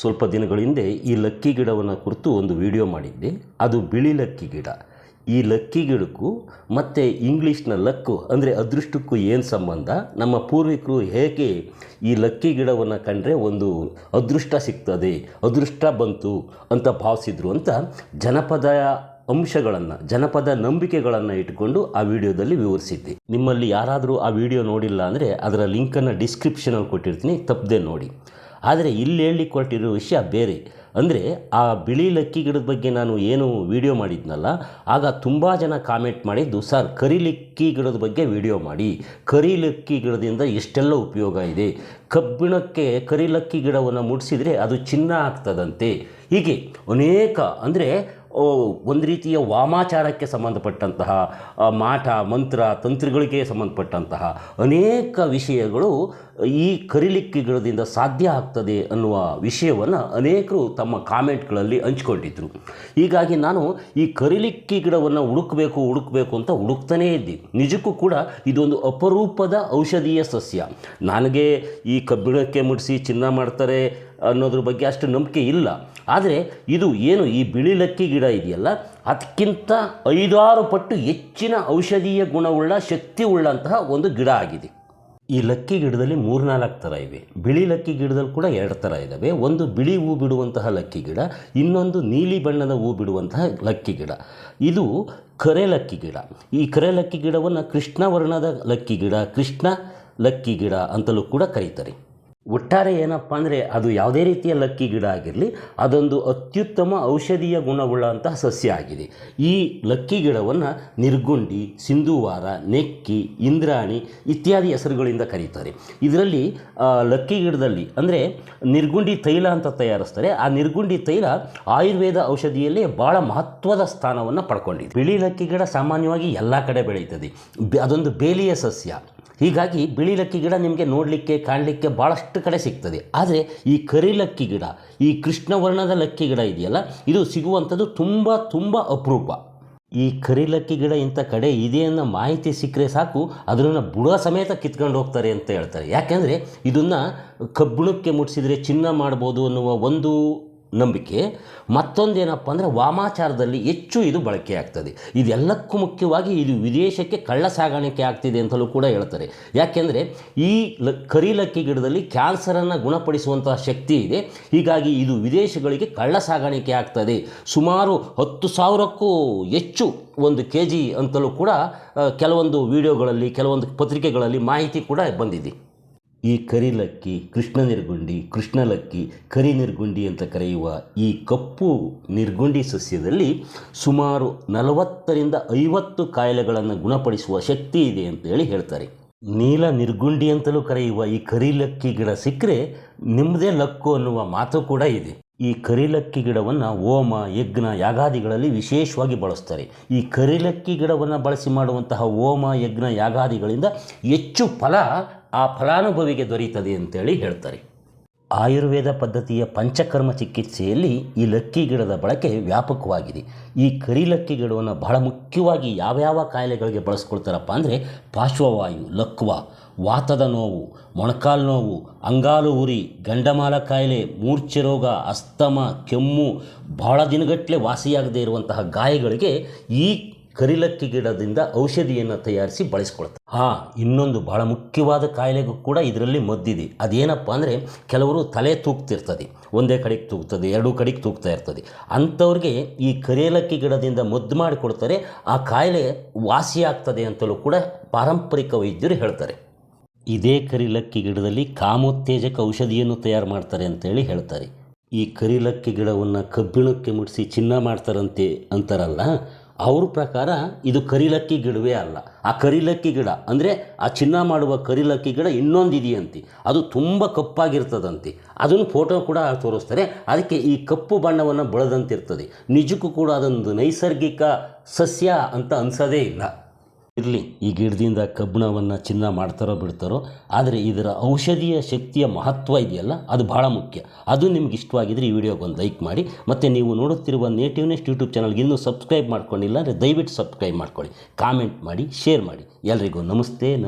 ಸ್ವಲ್ಪ ದಿನಗಳ ಹಿಂದೆ ಈ ಲಕ್ಕಿ ಗಿಡವನ್ನು ಕುರಿತು ಒಂದು ವಿಡಿಯೋ ಮಾಡಿದ್ದೆ. ಅದು ಬಿಳಿ ಲಕ್ಕಿ ಗಿಡ. ಈ ಲಕ್ಕಿ ಗಿಡಕ್ಕೂ ಮತ್ತು ಇಂಗ್ಲೀಷ್ನ ಲಕ್ಕು ಅಂದರೆ ಅದೃಷ್ಟಕ್ಕೂ ಏನು ಸಂಬಂಧ? ನಮ್ಮ ಪೂರ್ವಿಕರು ಹೇಗೆ ಈ ಲಕ್ಕಿ ಗಿಡವನ್ನು ಕಂಡ್ರೆ ಒಂದು ಅದೃಷ್ಟ ಸಿಗ್ತದೆ, ಅದೃಷ್ಟ ಬಂತು ಅಂತ ಭಾವಿಸಿದ್ರು ಅಂತ ಜನಪದ ಅಂಶಗಳನ್ನು, ಜನಪದ ನಂಬಿಕೆಗಳನ್ನು ಇಟ್ಕೊಂಡು ಆ ವಿಡಿಯೋದಲ್ಲಿ ವಿವರಿಸಿದ್ದೆ. ನಿಮ್ಮಲ್ಲಿ ಯಾರಾದರೂ ಆ ವಿಡಿಯೋ ನೋಡಿಲ್ಲ ಅಂದರೆ ಅದರ ಲಿಂಕನ್ನು ಡಿಸ್ಕ್ರಿಪ್ಷನಲ್ಲಿ ಕೊಟ್ಟಿರ್ತೀನಿ. ತಪ್ಪದೆ ನೋಡಿ. ಆದರೆ ಇಲ್ಲಿ ಹೇಳಲಿಕ್ಕೆ ಹೊರಟಿರೋ ವಿಷಯ ಬೇರೆ. ಅಂದರೆ ಆ ಬಿಳಿ ಲಕ್ಕಿ ಗಿಡದ ಬಗ್ಗೆ ನಾನು ಏನು ವಿಡಿಯೋ ಮಾಡಿದ್ನಲ್ಲ, ಆಗ ತುಂಬ ಜನ ಕಾಮೆಂಟ್ ಮಾಡಿದ್ದು, ಸರ್, ಕರಿ ಲಕ್ಕಿ ಗಿಡದ ಬಗ್ಗೆ ವಿಡಿಯೋ ಮಾಡಿ. ಕರಿ ಲಕ್ಕಿ ಗಿಡದಿಂದ ಎಷ್ಟೆಲ್ಲ ಉಪಯೋಗ ಇದೆ? ಕಬ್ಬಿಣಕ್ಕೆ ಕರಿ ಲಕ್ಕಿ ಗಿಡವನ್ನು ಮುಡಿಸಿದರೆ ಅದು ಚಿನ್ನ ಆಗ್ತದಂತೆ. ಹೀಗೆ ಅನೇಕ, ಅಂದರೆ ಒಂದು ರೀತಿಯ ವಾಮಾಚಾರಕ್ಕೆ ಸಂಬಂಧಪಟ್ಟಂತಹ ಮಾಟ, ಮಂತ್ರ, ತಂತ್ರಗಳಿಗೆ ಸಂಬಂಧಪಟ್ಟಂತಹ ಅನೇಕ ವಿಷಯಗಳು ಈ ಕರಿಲಿಕ್ಕಿ ಗಿಡದಿಂದ ಸಾಧ್ಯ ಆಗ್ತದೆ ಅನ್ನುವ ವಿಷಯವನ್ನು ಅನೇಕರು ತಮ್ಮ ಕಾಮೆಂಟ್ಗಳಲ್ಲಿ ಹಂಚಿಕೊಂಡಿದ್ದರು ಹೀಗಾಗಿ ನಾನು ಈ ಕರಿಲಿಕ್ಕಿ ಗಿಡವನ್ನು ಹುಡುಕಬೇಕು ಹುಡುಕಬೇಕು ಅಂತ ಹುಡುಕ್ತಾನೇ ಇದ್ದೆ. ನಿಜಕ್ಕೂ ಕೂಡ ಇದೊಂದು ಅಪರೂಪದ ಔಷಧೀಯ ಸಸ್ಯ. ನನಗೆ ಈ ಕಬ್ಬಿಣಕ್ಕೆ ಮುಡಿಸಿ ಚಿನ್ನ ಮಾಡ್ತಾರೆ ಅನ್ನೋದ್ರ ಬಗ್ಗೆ ಅಷ್ಟು ನಂಬಿಕೆ ಇಲ್ಲ. ಆದರೆ ಇದು ಏನು ಈ ಬಿಳಿ ಲಕ್ಕಿ ಗಿಡ ಇದೆಯಲ್ಲ? ಅದಕ್ಕಿಂತ ಐದಾರು ಪಟ್ಟು ಹೆಚ್ಚಿನ ಔಷಧೀಯ ಗುಣವುಳ್ಳ ಶಕ್ತಿ ಉಳ್ಳಂತಹ ಒಂದು ಗಿಡ ಆಗಿದೆ. ಈ ಲಕ್ಕಿ ಗಿಡದಲ್ಲಿ ಮೂರು ನಾಲ್ಕು ಥರ ಇವೆ. ಬಿಳಿ ಲಕ್ಕಿ ಗಿಡದಲ್ಲಿ ಕೂಡ ಎರಡು ಥರ ಇದ್ದಾವೆ ಒಂದು ಬಿಳಿ ಹೂ ಬಿಡುವಂತಹ ಲಕ್ಕಿ ಗಿಡ, ಇನ್ನೊಂದು ನೀಲಿ ಬಣ್ಣದ ಹೂ ಬಿಡುವಂತಹ ಲಕ್ಕಿ ಗಿಡ. ಇದು ಕರೆ ಲಕ್ಕಿ ಗಿಡ. ಈ ಕರೆ ಲಕ್ಕಿ ಗಿಡವನ್ನು ಕೃಷ್ಣ ವರ್ಣದ ಲಕ್ಕಿ ಗಿಡ, ಕೃಷ್ಣ ಲಕ್ಕಿ ಗಿಡ ಅಂತಲೂ ಕೂಡ ಕರೀತಾರೆ. ಒಟ್ಟಾರೆ ಏನಪ್ಪ ಅಂದರೆ ಅದು ಯಾವುದೇ ರೀತಿಯ ಲಕ್ಕಿ ಗಿಡ ಆಗಿರಲಿ, ಅದೊಂದು ಅತ್ಯುತ್ತಮ ಔಷಧೀಯ ಗುಣವುಳ್ಳಂತಹ ಸಸ್ಯ ಆಗಿದೆ. ಈ ಲಕ್ಕಿ ಗಿಡವನ್ನು ನಿರ್ಗುಂಡಿ, ಸಿಂಧುವಾರ, ನೆಕ್ಕಿ, ಇಂದ್ರಾಣಿ ಇತ್ಯಾದಿ ಹೆಸರುಗಳಿಂದ ಕರೀತಾರೆ. ಇದರಲ್ಲಿ ಲಕ್ಕಿ ಗಿಡದಲ್ಲಿ ಅಂದರೆ ನಿರ್ಗುಂಡಿ ತೈಲ ಅಂತ ತಯಾರಿಸ್ತಾರೆ. ಆ ನಿರ್ಗುಂಡಿ ತೈಲ ಆಯುರ್ವೇದ ಔಷಧಿಯಲ್ಲಿ ಭಾಳ ಮಹತ್ವದ ಸ್ಥಾನವನ್ನು ಪಡ್ಕೊಂಡಿದೆ. ಬಿಳಿ ಲಕ್ಕಿ ಗಿಡ ಸಾಮಾನ್ಯವಾಗಿ ಎಲ್ಲ ಕಡೆ ಬೆಳೀತದೆ. ಅದೊಂದು ಬೇಲಿಯ ಸಸ್ಯ. ಹೀಗಾಗಿ ಬಿಳಿ ಲಕ್ಕಿ ಗಿಡ ನಿಮಗೆ ನೋಡಲಿಕ್ಕೆ, ಕಾಣಲಿಕ್ಕೆ ಭಾಳಷ್ಟು ಕಡೆ ಸಿಗ್ತದೆ. ಆದರೆ ಈ ಕರಿ ಲಕ್ಕಿ ಗಿಡ, ಈ ಕೃಷ್ಣವರ್ಣದ ಲಕ್ಕಿ ಗಿಡ ಇದೆಯಲ್ಲ, ಇದು ಸಿಗುವಂಥದ್ದು ತುಂಬ ತುಂಬ ಅಪರೂಪ. ಈ ಕರಿ ಲಕ್ಕಿ ಗಿಡ ಇಂಥ ಕಡೆ ಇದೆ ಅನ್ನೋ ಮಾಹಿತಿ ಸಿಕ್ಕರೆ ಸಾಕು ಅದನ್ನು ಬುಡ ಸಮೇತ ಕಿತ್ಕೊಂಡು ಹೋಗ್ತಾರೆ ಅಂತ ಹೇಳ್ತಾರೆ. ಯಾಕೆಂದರೆ ಇದನ್ನು ಕಬ್ಬಿಣಕ್ಕೆ ಮುಟ್ಟಿಸಿದರೆ ಚಿನ್ನ ಮಾಡ್ಬೋದು ಅನ್ನುವ ಒಂದು ನಂಬಿಕೆ. ಮತ್ತೊಂದೇನಪ್ಪ ಅಂದರೆ ವಾಮಾಚಾರದಲ್ಲಿ ಹೆಚ್ಚು ಇದು ಬಳಕೆ ಆಗ್ತದೆ. ಇದೆಲ್ಲಕ್ಕೂ ಮುಖ್ಯವಾಗಿ ಇದು ವಿದೇಶಕ್ಕೆ ಕಳ್ಳ ಸಾಗಾಣಿಕೆ ಆಗ್ತಿದೆ ಅಂತಲೂ ಕೂಡ ಹೇಳ್ತಾರೆ. ಯಾಕೆಂದರೆ ಈ ಲ, ಕರಿಲಕ್ಕಿ ಗಿಡದಲ್ಲಿ ಕ್ಯಾನ್ಸರನ್ನು ಗುಣಪಡಿಸುವಂತಹ ಶಕ್ತಿ ಇದೆ. ಹೀಗಾಗಿ ಇದು ವಿದೇಶಗಳಿಗೆ ಕಳ್ಳ ಸಾಗಾಣಿಕೆ ಆಗ್ತದೆ. ಸುಮಾರು ಹತ್ತು ಸಾವಿರಕ್ಕೂ ಹೆಚ್ಚು ಒಂದು ಕೆ ಜಿ ಅಂತಲೂ ಕೂಡ ಕೆಲವೊಂದು ವಿಡಿಯೋಗಳಲ್ಲಿ, ಕೆಲವೊಂದು ಪತ್ರಿಕೆಗಳಲ್ಲಿ ಮಾಹಿತಿ ಕೂಡ ಬಂದಿದೆ. ಈ ಕರಿಲಕ್ಕಿ ಕೃಷ್ಣ ನಿರ್ಗುಂಡಿ ಕೃಷ್ಣಲಕ್ಕಿ ಕರಿ ನಿರ್ಗುಂಡಿ ಅಂತ ಕರೆಯುವ ಈ ಕಪ್ಪು ನಿರ್ಗುಂಡಿ ಸಸ್ಯದಲ್ಲಿ ಸುಮಾರು ನಲವತ್ತರಿಂದ ಐವತ್ತು ಕಾಯಿಲೆಗಳನ್ನು ಗುಣಪಡಿಸುವ ಶಕ್ತಿ ಇದೆ ಅಂತೇಳಿ ಹೇಳ್ತಾರೆ. ನೀಲ ನಿರ್ಗುಂಡಿ ಅಂತಲೂ ಕರೆಯುವ ಈ ಕರಿಲಕ್ಕಿ ಗಿಡ ಸಿಕ್ಕರೆ ನಿಮ್ಮದೇ ಲಕ್ಕು ಅನ್ನುವ ಮಾತು ಕೂಡ ಇದೆ. ಈ ಕರಿಲಕ್ಕಿ ಗಿಡವನ್ನು ಹೋಮ, ಯಜ್ಞ, ಯಾಗಾದಿಗಳಲ್ಲಿ ವಿಶೇಷವಾಗಿ ಬಳಸ್ತಾರೆ. ಈ ಕರಿಲಕ್ಕಿ ಗಿಡವನ್ನು ಬಳಸಿ ಮಾಡುವಂತಹ ಹೋಮ, ಯಜ್ಞ, ಯಾಗಾದಿಗಳಿಂದ ಹೆಚ್ಚು ಫಲ ಆ ಫಲಾನುಭವಿಗೆ ದೊರೆಯುತ್ತದೆ ಅಂತೇಳಿ ಹೇಳ್ತಾರೆ. ಆಯುರ್ವೇದ ಪದ್ಧತಿಯ ಪಂಚಕರ್ಮ ಚಿಕಿತ್ಸೆಯಲ್ಲಿ ಈ ಲಕ್ಕಿ ಗಿಡದ ಬಳಕೆ ವ್ಯಾಪಕವಾಗಿದೆ. ಈ ಕರಿಲಕ್ಕಿ ಗಿಡವನ್ನು ಬಹಳ ಮುಖ್ಯವಾಗಿ ಯಾವ್ಯಾವ ಕಾಯಿಲೆಗಳಿಗೆ ಬಳಸ್ಕೊಳ್ತಾರಪ್ಪ ಅಂದರೆ ಪಾರ್ಶ್ವವಾಯು, ಲಕ್ವ, ವಾತದ ನೋವು, ಮೊಣಕಾಲು ನೋವು, ಅಂಗಾಲು ಉರಿ, ಗಂಡಮಾಲ ಕಾಯಿಲೆ, ಮೂರ್ಛೆ ರೋಗ, ಅಸ್ತಮ, ಕೆಮ್ಮು ಬಹಳ ದಿನಗಟ್ಟಲೆ ವಾಸಿಯಾಗದೇ ಇರುವಂತಹ ಗಾಯಗಳಿಗೆ ಈ ಕರಿಲಕ್ಕಿ ಗಿಡದಿಂದ ಔಷಧಿಯನ್ನು ತಯಾರಿಸಿ ಬಳಸ್ಕೊಳ್ತಾರೆ. ಹಾಂ, ಇನ್ನೊಂದು ಬಹಳ ಮುಖ್ಯವಾದ ಕಾಯಿಲೆಗೂ ಕೂಡ ಇದರಲ್ಲಿ ಮದ್ದಿದೆ. ಅದೇನಪ್ಪ ಅಂದರೆ ಕೆಲವರು ತಲೆ ತೂಗ್ತಿರ್ತದೆ, ಒಂದೇ ಕಡೆಗೆ ತೂಗ್ತದೆ, ಎರಡೂ ಕಡೆಗೆ ತೂಗ್ತಾ ಇರ್ತದೆ. ಅಂಥವ್ರಿಗೆ ಈ ಕರಿಲಕ್ಕಿ ಗಿಡದಿಂದ ಮದ್ದು ಮಾಡಿಕೊಡ್ತಾರೆ. ಆ ಕಾಯಿಲೆ ವಾಸಿಯಾಗ್ತದೆ ಅಂತಲೂ ಕೂಡ ಪಾರಂಪರಿಕ ವೈದ್ಯರು ಹೇಳ್ತಾರೆ. ಇದೇ ಕರಿಲಕ್ಕಿ ಗಿಡದಲ್ಲಿ ಕಾಮೋತ್ತೇಜಕ ಔಷಧಿಯನ್ನು ತಯಾರು ಮಾಡ್ತಾರೆ ಅಂತೇಳಿ ಹೇಳ್ತಾರೆ. ಈ ಕರಿಲಕ್ಕಿ ಗಿಡವನ್ನು ಕಬ್ಬಿಣಕ್ಕೆ ಮುಡಿಸಿ ಚಿನ್ನ ಮಾಡ್ತಾರಂತೆ ಅಂತಾರಲ್ಲ ಅವ್ರ ಪ್ರಕಾರ ಇದು ಕರಿಲಕ್ಕಿ ಗಿಡವೇ ಅಲ್ಲ. ಆ ಕರಿಲಕ್ಕಿ ಗಿಡ, ಅಂದರೆ ಆ ಚಿನ್ನ ಮಾಡುವ ಕರಿಲಕ್ಕಿ ಗಿಡ ಇನ್ನೊಂದು ಇದೆಯಂತೆ ಅದು ತುಂಬ ಕಪ್ಪಾಗಿರ್ತದಂತೆ. ಅದನ್ನು ಫೋಟೋ ಕೂಡ ತೋರಿಸ್ತಾರೆ. ಅದಕ್ಕೆ ಈ ಕಪ್ಪು ಬಣ್ಣವನ್ನು ಬಳದಂತಿರ್ತದೆ. ನಿಜಕ್ಕೂ ಕೂಡ ಅದೊಂದು ನೈಸರ್ಗಿಕ ಸಸ್ಯ ಅಂತ ಅನಿಸೋದೇ ಇಲ್ಲ. ಇರಲಿ, ಈ ಗಿಡದಿಂದ ಕಬ್ಬಿಣವನ್ನು ಚಿನ್ನ ಮಾಡ್ತಾರೋ ಬಿಡ್ತಾರೋ, ಆದರೆ ಇದರ ಔಷಧೀಯ ಶಕ್ತಿಯ ಮಹತ್ವ ಇದೆಯಲ್ಲ, ಅದು ಭಾಳ ಮುಖ್ಯ. ಅದು ನಿಮ್ಗೆ ಇಷ್ಟವಾಗಿದ್ದರೆ ಈ ವಿಡಿಯೋಗೆ ಒಂದು ಲೈಕ್ ಮಾಡಿ, ಮತ್ತು ನೀವು ನೋಡುತ್ತಿರುವ ನೇಟಿವ್ ನೆಸ್ಟ್ ಯೂಟ್ಯೂಬ್ ಚಾನಲ್ಗೆ ಇನ್ನೂ ಸಬ್ಸ್ಕ್ರೈಬ್ ಮಾಡ್ಕೊಂಡಿಲ್ಲ ಅಂದರೆ ದಯವಿಟ್ಟು ಸಬ್ಸ್ಕ್ರೈಬ್ ಮಾಡ್ಕೊಳ್ಳಿ ಕಾಮೆಂಟ್ ಮಾಡಿ ಶೇರ್ ಮಾಡಿ. ಎಲ್ರಿಗೂ ನಮಸ್ತೆ, ನಮ